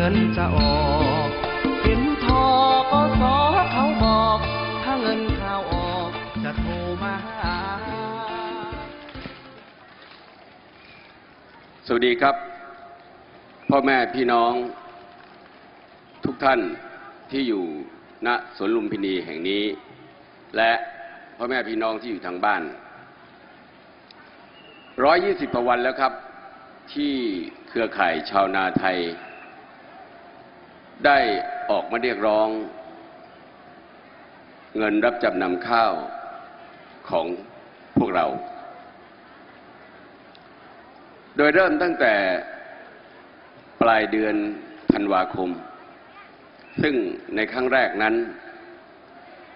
เงินจะออกเห็นทอก็สอเขาบอก ถ้าเงินเข้าวออกจะโทรมาหา สวัสดีครับ พ่อแม่พี่น้อง ทุกท่านที่อยู่ณสวนลุมพินีแห่งนี้ และพ่อแม่พี่น้องที่อยู่ทางบ้าน120กว่าวันแล้วครับ ที่เครือข่ายชาวนาไทย ได้ออกมาเรียกร้อง เงินรับจำนำข้าวของพวกเรา โดยเริ่มตั้งแต่ปลายเดือนธันวาคม ซึ่งในครั้งแรกนั้น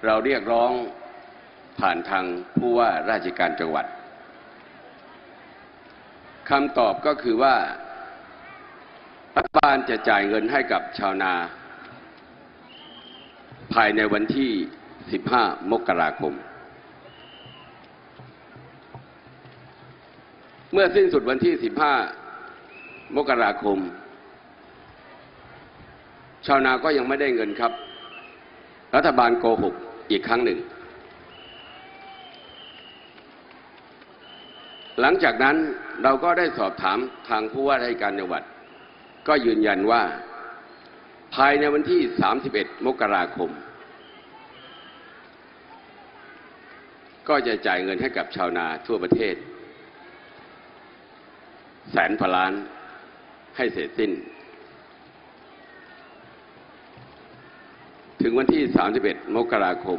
เราเรียกร้องผ่านทางผู้ว่าราชการจังหวัดคำตอบก็คือว่า รัฐบาลจะจ่ายเงินให้กับชาวนา ภายในวันที่ 15 มกราคม เมื่อสิ้นสุดวันที่ 15 มกราคม ชาวนาก็ยังไม่ได้เงินครับ รัฐบาลโกหกอีกครั้งหนึ่ง หลังจากนั้นเราก็ได้สอบถามทางผู้ว่าราชการจังหวัด ก็ยืนยันว่า ภายในวันที่ 31 มกราคม ก็จะจ่ายเงินให้กับชาวนาทั่วประเทศ แสนพล้านให้เสร็จสิ้น ถึงวันที่ 31 มกราคม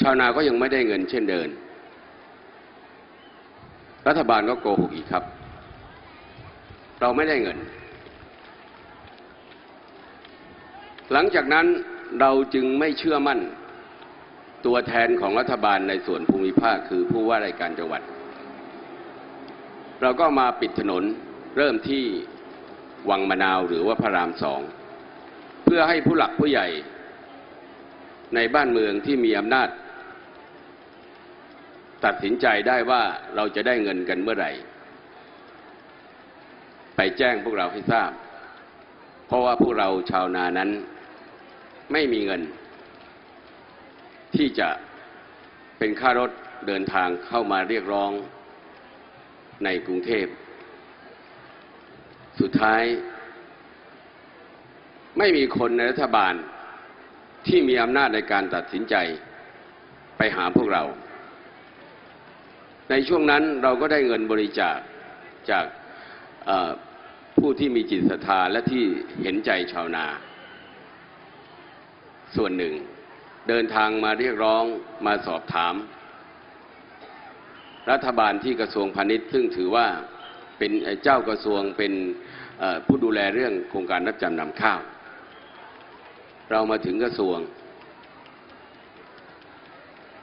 ชาวนาก็ยังไม่ได้เงินเช่นเดิมรัฐบาลก็โกหกอีกครับ เราไม่ได้เงิน หลังจากนั้นเราจึงไม่เชื่อมั่น ตัวแทนของรัฐบาลในส่วนภูมิภาคคือผู้ว่าราชการจังหวัด เราก็มาปิดถนนเริ่มที่วังมะนาวหรือว่าพระรามสอง เพื่อให้ผู้หลักผู้ใหญ่ในบ้านเมืองที่มีอำนาจ ตัดสินใจได้ว่าเราจะได้เงินกันเมื่อไหร่ ไปแจ้งพวกเราให้ทราบ เพราะว่าพวกเราชาวนานั้น ไม่มีเงิน ที่จะเป็นค่ารถเดินทางเข้ามาเรียกร้องในกรุงเทพ สุดท้าย ไม่มีคนในรัฐบาลที่มีอำนาจในการตัดสินใจไปหาพวกเรา ในช่วงนั้นเราก็ได้เงินบริจาคจากผู้ที่มีจิตศรัทธาและที่เห็นใจชาวนา ส่วนหนึ่ง เดินทางมาเรียกร้องมาสอบถาม รัฐบาลที่กระทรวงพาณิชย์ซึ่งถือว่าเป็นเจ้ากระทรวงเป็นผู้ดูแลเรื่องโครงการรับจำนำข้าว เรามาถึงกระทรวง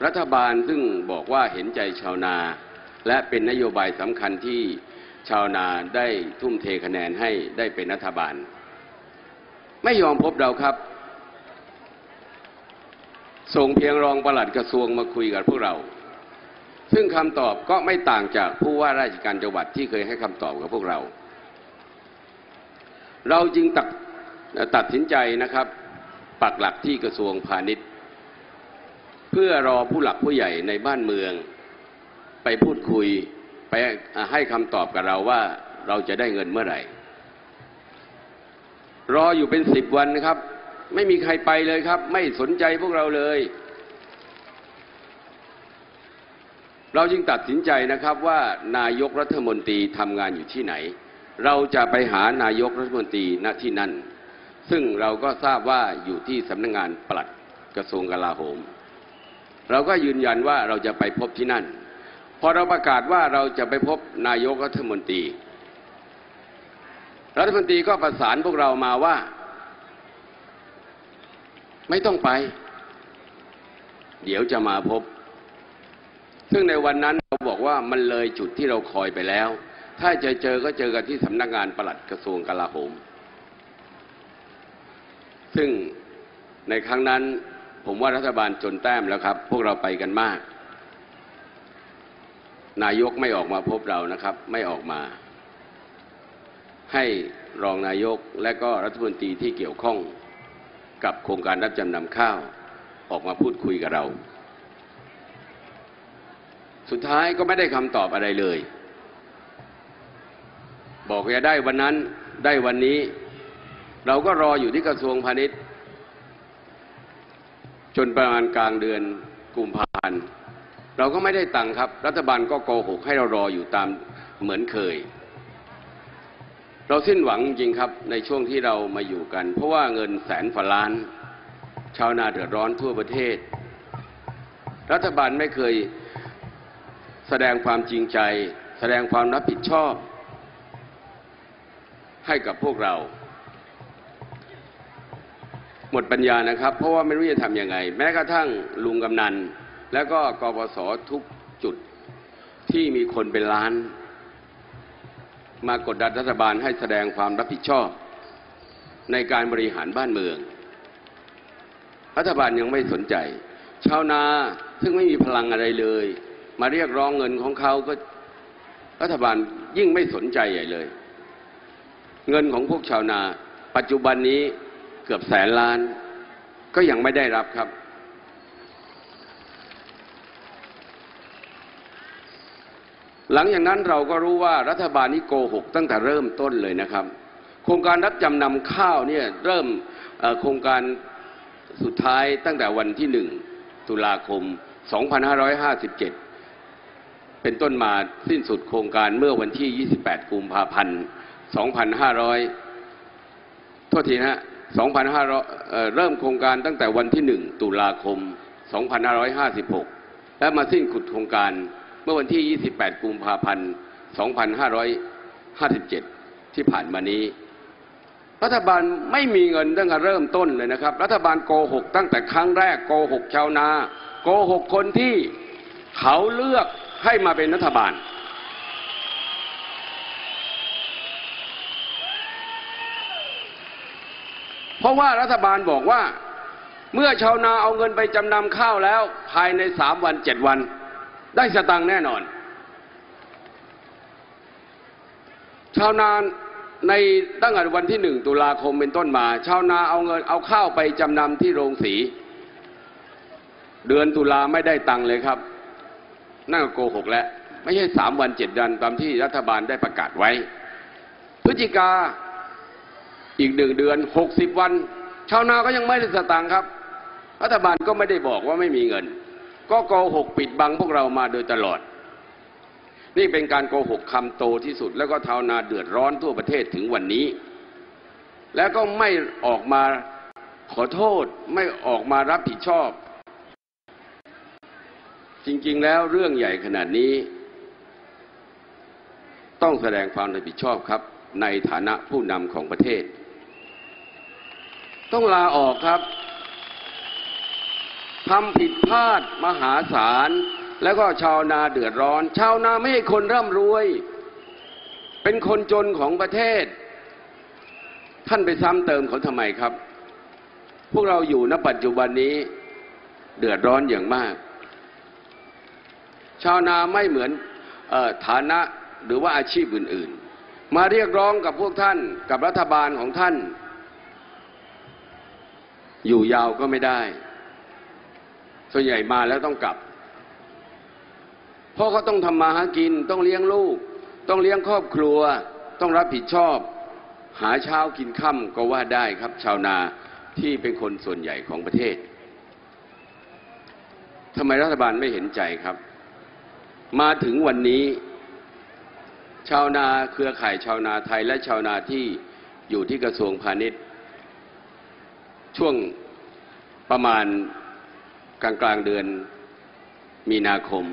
รัฐบาลซึ่งบอกว่าเห็นใจชาวนา และเป็นนโยบายสำคัญที่ชาวนาได้ทุ่มเทคะแนนให้ได้เป็นรัฐบาล ไม่ยอมพบเราครับ ส่งเพียงรองปลัดกระทรวงมาคุยกับพวกเรา ซึ่งคำตอบก็ไม่ต่างจากผู้ว่าราชการจังหวัดที่เคยให้คำตอบกับพวกเรา เราจึงตัดตัดสินใจนะครับ ปักหลักที่กระทรวงพาณิชย์ เพื่อรอผู้หลักผู้ใหญ่ในบ้านเมือง ไปพูดคุยไปให้คำตอบกับเราว่าเราจะได้เงินเมื่อไหร่ รออยู่เป็นสิบวันนะครับ ไม่มีใครไปเลยครับ ไม่สนใจพวกเราเลย เราจึงตัดสินใจนะครับว่านายกรัฐมนตรีทำงานอยู่ที่ไหน เราจะไปหานายกรัฐมนตรีณที่นั่น ซึ่งเราก็ทราบว่าอยู่ที่สำนักงงานปลัดกระทรวงกลาโหม เราก็ยืนยันว่าเราจะไปพบที่นั่น พอเราประกาศว่าเราจะไปพบนายกรัฐมนตรี รัฐมนตรีก็ประสานพวกเรามาว่า ไม่ต้องไป เดี๋ยวจะมาพบ ซึ่งในวันนั้นเราบอกว่ามันเลยจุดที่เราคอยไปแล้ว ถ้าจะเจอก็เจอกันที่สำนักงานปลัดกระทรวงกลาโหม ซึ่งในครั้งนั้นผมว่ารัฐบาลจนแต้มแล้วครับ พวกเราไปกันมาก นายกไม่ออกมาพบเรานะครับ ไม่ออกมา ให้รองนายกและก็รัฐมนตรีที่เกี่ยวข้อง กับโครงการรับจำนำข้าวออกมาพูดคุยกับเรา สุดท้ายก็ไม่ได้คำตอบอะไรเลย บอกว่าจะได้วันนั้นได้วันนี้ เราก็รออยู่ที่กระทรวงพาณิชย์ จนประมาณกลางเดือนกุมภาพันธ์เราก็ไม่ได้ตังค์ครับ รัฐบาลก็โกหกให้เรารออยู่ตามเหมือนเคย เราสิ้นหวังจริงครับในช่วงที่เรามาอยู่กัน เพราะว่าเงินแสนฝาล้าน ชาวนาเดือดร้อนทั่วประเทศ รัฐบาลไม่เคยแสดงความจริงใจ แสดงความรับผิดชอบ ให้กับพวกเรา หมดปัญญานะครับ เพราะว่าไม่รู้จะทำยังไง แม้กระทั่งลุงกำนัน แล้วก็กปสทุกจุดที่มีคนเป็นล้าน มากดดันรัฐบาลให้แสดงความรับผิดชอบ ในการบริหารบ้านเมือง รัฐบาลยังไม่สนใจ ชาวนาซึ่งไม่มีพลังอะไรเลย มาเรียกร้องเงินของเขาก็รัฐบาลยิ่งไม่สนใจใหญ่เลย เงินของพวกชาวนา ปัจจุบันนี้เกือบแสนล้าน ก็ยังไม่ได้รับครับ หลังจากนั้นเราก็รู้ว่ารัฐบาลนี้โกหกตั้งแต่เริ่มต้นเลยนะครับ โครงการรับจำนำข้าวเนี่ยเริ่มโครงการสุดท้ายตั้งแต่วันที่หนึ่งตุลาคม 2557 เป็นต้นมาสิ้นสุดโครงการเมื่อวันที่ 28 กุมภาพันธ์ 2500 โทษทีนะฮะ 2,500เอ่อเริ่มโครงการตั้งแต่วันที่ 1 ตุลาคม 2556 และมาสิ้นสุดโครงการ เมื่อวันที่ 28 กุมภาพันธ์ 2557 ที่ผ่านมานี้ รัฐบาลไม่มีเงินตั้งแต่เริ่มต้นเลยนะครับ รัฐบาลโกหกตั้งแต่ครั้งแรกโกหกชาวนาโกหกคนที่เขาเลือกให้มาเป็นรัฐบาล เพราะว่ารัฐบาลบอกว่า เมื่อชาวนาเอาเงินไปจำนำข้าวแล้ว ภายในสามวันเจ็ดวัน ได้สตังค์แน่นอน ชาวนาในตั้งแต่วันที่หนึ่งตุลาคมเป็นต้นมา ชาวนาเอาเงินเอาข้าวไปจำนำที่โรงสี เดือนตุลาไม่ได้ตังค์เลยครับ นั่นก็โกหกแล้ว ไม่ใช่สามวันเจ็ดวันตามที่รัฐบาลได้ประกาศไว้ พฤศจิกาอีกหนึ่งเดือนหกสิบวัน ชาวนาก็ยังไม่ได้สตางค์ครับ รัฐบาลก็ไม่ได้บอกว่าไม่มีเงิน ก็โกหกปิดบังพวกเรามาโดยตลอด นี่เป็นการโกหกคำโตที่สุด แล้วก็ชาวนาเดือดร้อนทั่วประเทศถึงวันนี้ แล้วก็ไม่ออกมาขอโทษไม่ออกมารับผิดชอบ จริงๆแล้วเรื่องใหญ่ขนาดนี้ ต้องแสดงความรับผิดชอบครับ ในฐานะผู้นำของประเทศ ต้องลาออกครับ ทำผิดพลาดมหาศาล แล้วก็ชาวนาเดือดร้อน ชาวนาไม่ใช่คนร่ำรวย เป็นคนจนของประเทศ ท่านไปซ้ำเติมเขาทำไมครับ พวกเราอยู่ณปัจจุบันนี้เดือดร้อนอย่างมาก ชาวนาไม่เหมือนออฐานะหรือว่าอาชีพอื่น ๆ มาเรียกร้องกับพวกท่านกับรัฐบาลของท่าน อยู่ยาวก็ไม่ได้ ส่วนใหญ่มาแล้วต้องกลับ เพราะเขาต้องทำมาหากิน ต้องเลี้ยงลูก ต้องเลี้ยงครอบครัว ต้องรับผิดชอบ หาเช้ากินค่ำก็ว่าได้ครับ ชาวนาที่เป็นคนส่วนใหญ่ของประเทศทำไมรัฐบาลไม่เห็นใจครับ มาถึงวันนี้ ชาวนาเครือข่ายชาวนาไทยและชาวนาที่อยู่ที่กระทรวงพาณิชย์ ช่วงประมาณ กลางกลางเดือนมีนาคม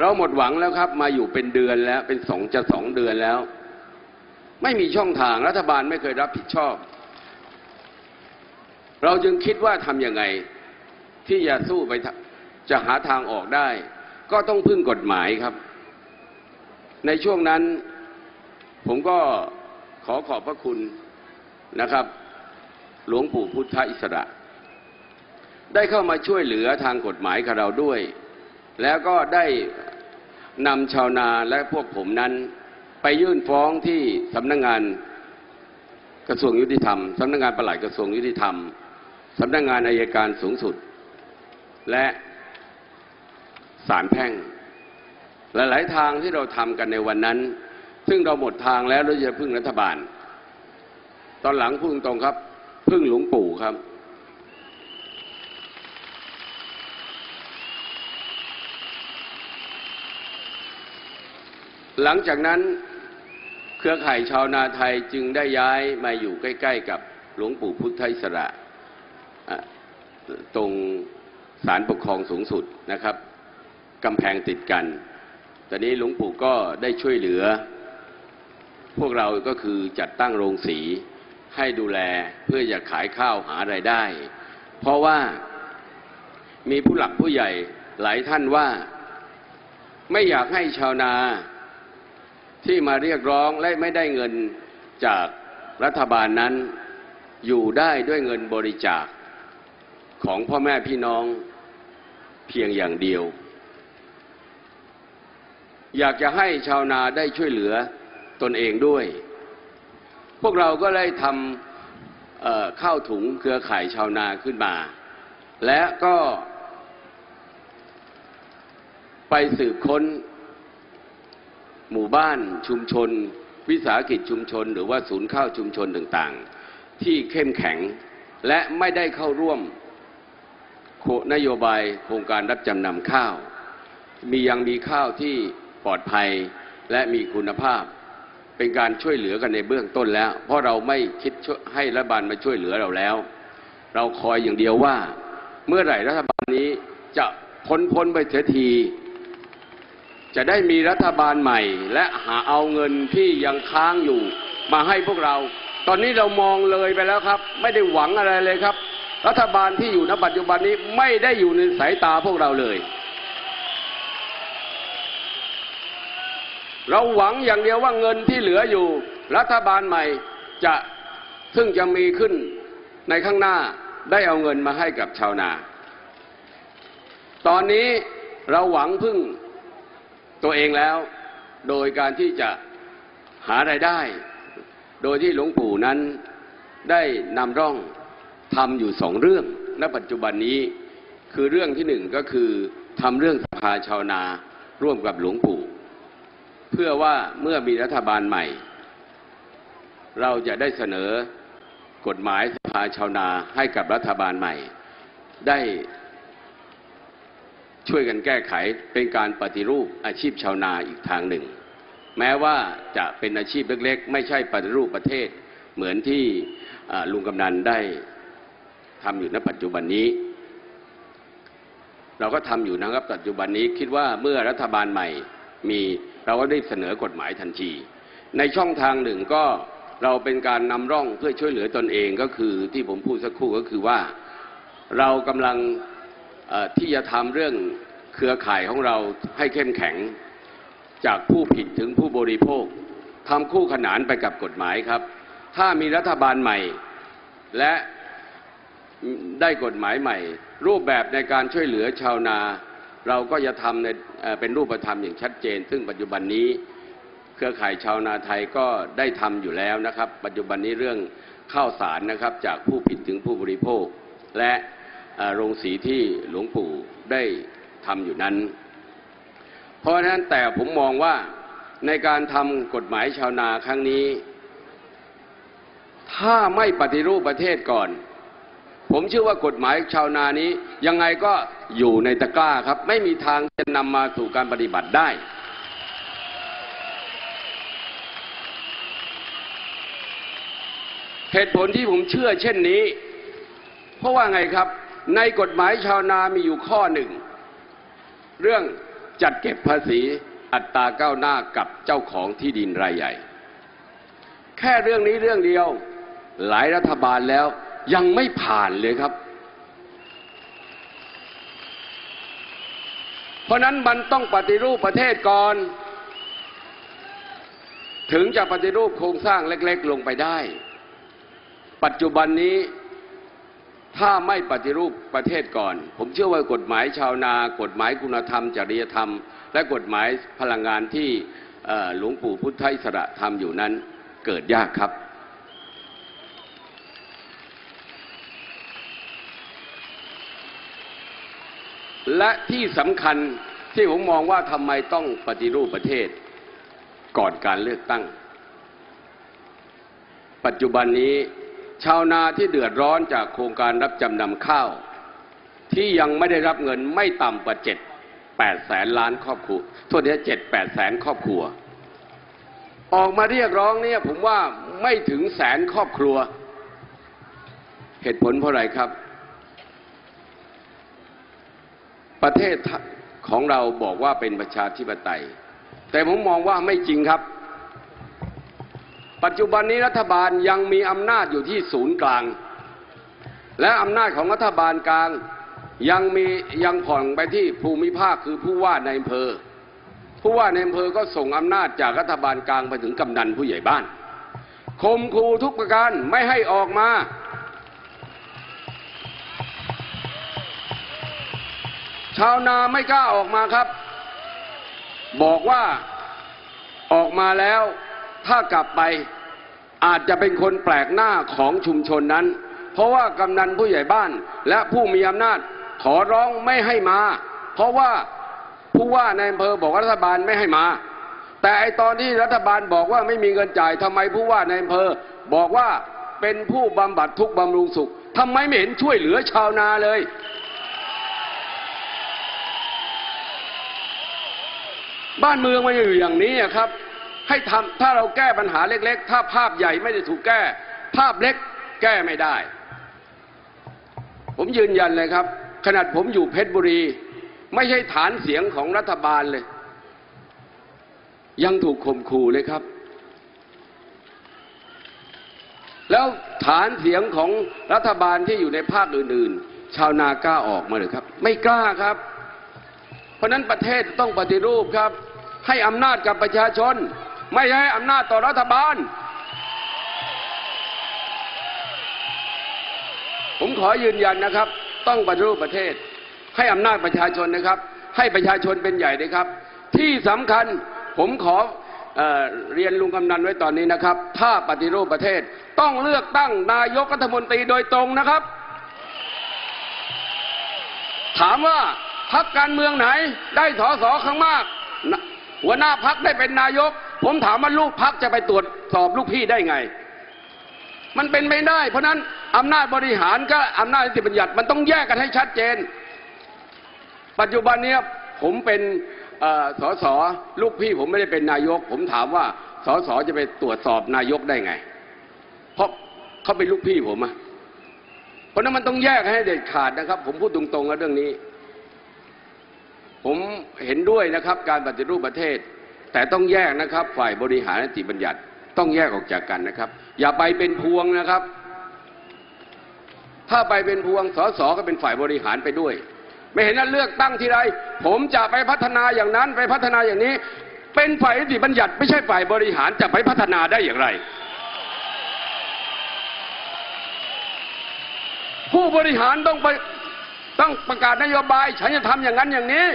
เราหมดหวังแล้วครับ มาอยู่เป็นเดือนแล้วเป็นสองจะสองเดือนแล้ว ไม่มีช่องทางรัฐบาลไม่เคยรับผิดชอบ เราจึงคิดว่าทำยังไงที่จะสู้ไปจะหาทางออกได้ ก็ต้องพึ่งกฎหมายครับ ในช่วงนั้น ผมก็ขอขอบพระคุณนะครับ หลวงปู่พุทธอิสระ ได้เข้ามาช่วยเหลือทางกฎหมายกับเราด้วย แล้วก็ได้นำชาวนาและพวกผมนั้น ไปยื่นฟ้องที่สำนักงานกระทรวงยุติธรรมสำนักงานปลัดกระทรวงยุติธรรมสำนักงานอายการสูงสุด และศาลแพ่ง หลายๆทางที่เราทำกันในวันนั้น ซึ่งเราหมดทางแล้วเราจะพึ่งรัฐบาล ตอนหลังพูดตรงครับ พึ่งหลวงปู่ครับ หลังจากนั้นเครือข่ายชาวนาไทยจึงได้ย้ายมาอยู่ใกล้ ๆ กับหลวงปู่พุทธอิสระอะตรงศาลปกครองสูงสุดนะครับกำแพงติดกัน ตอนนี้หลวงปู่ก็ได้ช่วยเหลือ พวกเราก็คือจัดตั้งโรงสีให้ดูแลเพื่อจะขายข้าวหาไรายได้ เพราะว่ามีผู้หลักผู้ใหญ่หลายท่านว่า ไม่อยากให้ชาวนา ที่มาเรียกร้องและไม่ได้เงินจากรัฐบาลนั้นอยู่ได้ด้วยเงินบริจาคของพ่อแม่พี่น้องเพียงอย่างเดียว อยากจะให้ชาวนาได้ช่วยเหลือตนเองด้วย พวกเราก็ได้ทำข้าวถุงเครือข่ายชาวนาขึ้นมา และก็ไปสืบค้น หมู่บ้านชุมชน วิสาหกิจชุมชน หรือว่าศูนย์ข้าวชุมชนต่างๆ ที่เข้มแข็งและไม่ได้เข้าร่วมโคนโยบายโครงการรับจำนำข้าว มียังมีข้าวที่ปลอดภัยและมีคุณภาพ เป็นการช่วยเหลือกันในเบื้องต้นแล้ว เพราะเราไม่คิดให้รัฐบาลมาช่วยเหลือเราแล้ว เราคอยอย่างเดียวว่า เมื่อไหร่รัฐบาลนี้จะพ้นพ้นไปเสียที จะได้มีรัฐบาลใหม่ และหาเอาเงินที่ยังค้างอยู่ มาให้พวกเรา ตอนนี้เรามองเลยไปแล้วครับ ไม่ได้หวังอะไรเลยครับ รัฐบาลที่อยู่ณปัจจุบันนี้ไม่ได้อยู่ในสายตาพวกเราเลย เราหวังอย่างเดียวว่าเงินที่เหลืออยู่ รัฐบาลใหม่จะซึ่งจะมีขึ้นในข้างหน้าได้เอาเงินมาให้กับชาวนา ตอนนี้เราหวังพึ่ง ตัวเองแล้ว โดยการที่จะหารายได้ โดยที่หลวงปู่นั้นได้นำร่องทำอยู่สองเรื่องณปัจจุบันนี้คือเรื่องที่หนึ่งก็คือทำเรื่องสภาชาวนาร่วมกับหลวงปู่ เพื่อว่าเมื่อมีรัฐบาลใหม่ เราจะได้เสนอกฎหมายสภาชาวนาให้กับรัฐบาลใหม่ ได้ ช่วยกันแก้ไขเป็นการปฏิรูปอาชีพชาวนาอีกทางหนึ่ง แม้ว่าจะเป็นอาชีพเล็กๆ ไม่ใช่ปฏิรูปประเทศ เหมือนที่ลุงกำนันได้ทำอยู่ณปัจจุบันนี้ เราก็ทำอยู่นะครับปัจจุบันนี้คิดว่าเมื่อรัฐบาลใหม่มีเราก็ได้เสนอกฎหมายทันที ในช่องทางหนึ่งก็เราเป็นการนำร่องเพื่อช่วยเหลือตนเองก็คือที่ผมพูดสักครู่ก็คือว่า เรากำลัง ที่จะทำเรื่องเครือข่ายของเราให้เข้มแข็ง จากผู้ผิดถึงผู้บริโภคทำคู่ขนานไปกับกฎหมายครับ ถ้ามีรัฐบาลใหม่ และได้กฎหมายใหม่ รูปแบบในการช่วยเหลือชาวนา เราก็จะทำในเเป็นรูปธรรมอย่างชัดเจน ซึ่งปัจจุบันนี้เครือข่ายชาวนาไทยก็ได้ทำอยู่แล้วนะครับ ปัจจุบันนี้เรื่องข้าวสารนะครับจากผู้ผิดถึงผู้บริโภค และ โรงสีที่หลวงปู่ได้ทำอยู่นั้น เพราะฉะนั้นแต่ผมมองว่าในการทำกฎหมายชาวนาครั้งนี้ ถ้าไม่ปฏิรูปประเทศก่อน ผมเชื่อว่ากฎหมายชาวนานี้ ยังไงก็อยู่ในตะกร้าครับ ไม่มีทางจะนำมาสู่การปฏิบัติได้เหตุผลที่ผมเชื่อเช่นนี้ เพราะว่าไงครับ ในกฎหมายชาวนามีอยู่ข้อหนึ่ง เรื่องจัดเก็บภาษีอัตราก้าวหน้ากับเจ้าของที่ดินรายใหญ่ แค่เรื่องนี้เรื่องเดียวหลายรัฐบาลแล้วยังไม่ผ่านเลยครับ เพราะนั้นมันต้องปฏิรูปประเทศก่อน ถึงจะปฏิรูปโครงสร้างเล็ก ๆ ลงไปได้ ปัจจุบันนี้ ถ้าไม่ปฏิรูปประเทศก่อน ผมเชื่อว่ากฎหมายชาวนากฎหมายคุณธรรม จริยธรรม และกฎหมายพลังงานที่หลวงปู่พุทธอิสระทำอยู่นั้นเกิดยากครับ และที่สำคัญที่ผมมองว่าทำไมต้องปฏิรูปประเทศก่อนการเลือกตั้ง ปัจจุบันนี้ ชาวนาที่เดือดร้อนจากโครงการรับจำนำข้าว ที่ยังไม่ได้รับเงินไม่ต่ำกว่าเจ็ดแปดแสนล้านครอบครัวโทษทีเจ็ดแปดแสนครอบครัว ออกมาเรียกร้องเนี่ยผมว่าไม่ถึงแสนครอบครัว เหตุผลเพราะอะไรครับ ประเทศของเราบอกว่าเป็นประชาธิปไตย แต่ผมมองว่าไม่จริงครับ ปัจจุบันนี้รัฐบาลยังมีอำนาจอยู่ที่ศูนย์กลาง และอำนาจของรัฐบาลกลางยังมียังผ่อนไปที่ภูมิภาคคือผู้ว่าในอำเภอ ผู้ว่าในอำเภอก็ส่งอำนาจจากรัฐบาลกลางไปถึงกำนันผู้ใหญ่บ้านคมคูทุกประการไม่ให้ออกมาชาวนาไม่กล้าออกมาครับ บอกว่าออกมาแล้ว ถ้ากลับไปอาจจะเป็นคนแปลกหน้าของชุมชนนั้น เพราะว่ากำนันผู้ใหญ่บ้านและผู้มีอำนาจขอร้องไม่ให้มา เพราะว่าผู้ว่าในอำเภอบอกรัฐบาลไม่ให้มา แต่ไอตอนที่รัฐบาลบอกว่าไม่มีเงินจ่ายทำไมผู้ว่าในอำเภอบอกว่าเป็นผู้บำบัดทุกบำรุงสุขทำไมไม่เห็นช่วยเหลือชาวนาเลย บ้านเมืองมันอยู่อย่างนี้ครับ ให้ทำถ้าเราแก้ปัญหาเล็กๆ ถ้าภาพใหญ่ไม่ได้ถูกแก้ ภาพเล็กแก้ไม่ได้ ผมยืนยันเลยครับ ขนาดผมอยู่เพชรบุรี ไม่ใช่ฐานเสียงของรัฐบาลเลย ยังถูกข่มขู่เลยครับ แล้วฐานเสียงของรัฐบาลที่อยู่ในภาคอื่น ๆ ชาวนากล้าออกมาเลยครับ ไม่กล้าครับ เพราะนั้นประเทศต้องปฏิรูปครับให้อำนาจกับประชาชน ไม่ให้อำนาจต่อรัฐบาล ผมขอยืนยันนะครับ ต้องปฏิรูปประเทศ ให้อำนาจประชาชนนะครับ ให้ประชาชนเป็นใหญ่นะครับ ที่สำคัญผมขอเอเรียนลุงกำนันไว้ตอนนี้นะครับ ถ้าปฏิรูปประเทศต้องเลือกตั้งนายกรัฐมนตรีโดยตรงนะครับ ถามว่าพักการเมืองไหนได้สอสอข้างมาก หัวหน้าพักได้เป็นนายก ผมถามว่าลูกพักจะไปตรวจสอบลูกพี่ได้ไง มันเป็นไม่ได้ เพราะนั้นอำนาจบริหารก็อำนาจนิติบัญญัติมันต้องแยกกันให้ชัดเจน ปัจจุบันเนี้ยผมเป็นอ่อสสลูกพี่ผมไม่ได้เป็นนายก ผมถามว่าสสจะไปตรวจสอบนายกได้ไง เพราะเขาเป็นลูกพี่ผมอะเพราะฉะนั้นมันต้องแยกให้เด็ดขาดนะครับ ผมพูดตรงๆแล้วเรื่องนี้ ผมเห็นด้วยนะครับ การปฏิรูปประเทศ แต่ต้องแยกนะครับ ฝ่ายบริหารนิติบัญญัติต้องแยกออกจากกันนะครับ อย่าไปเป็นพวงนะครับ ถ้าไปเป็นพวงสสก็เป็นฝ่ายบริหารไปด้วย ไม่เห็นว่าเลือกตั้งทีไร ผมจะไปพัฒนาอย่างนั้นไปพัฒนาอย่างนี้ เป็นฝ่ายนิติบัญญัติไม่ใช่ฝ่ายบริหารจะไปพัฒนาได้อย่างไร ผู้บริหารต้องไปต้องประกาศนโยบายฉันจะทำอย่างนั้นอย่างนี้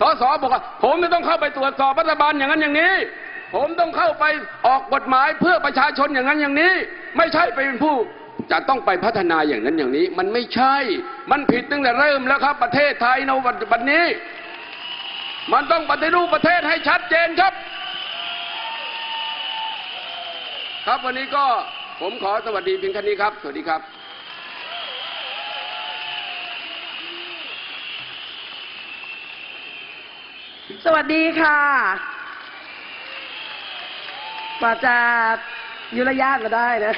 สสบอกว่าผมจะต้องเข้าไปตรวจสอบรัฐบาลอย่างนั้นอย่างนี้ ผมต้องเข้าไปออกกฎหมายเพื่อประชาชนอย่างนั้นอย่างนี้ ไม่ใช่ไปเป็นผู้จะต้องไปพัฒนาอย่างนั้นอย่างนี้ มันไม่ใช่ มันผิดตั้งแต่เริ่มแล้วครับ ประเทศไทยในปัจจุบันนี้ มันต้องปฏิรูปประเทศให้ชัดเจนครับ ครับวันนี้ก็ผมขอสวัสดีเพียงแค่นี้ครับ สวัสดีครับ สวัสดีค่ะกว่าจะยุรยากมาได้นะ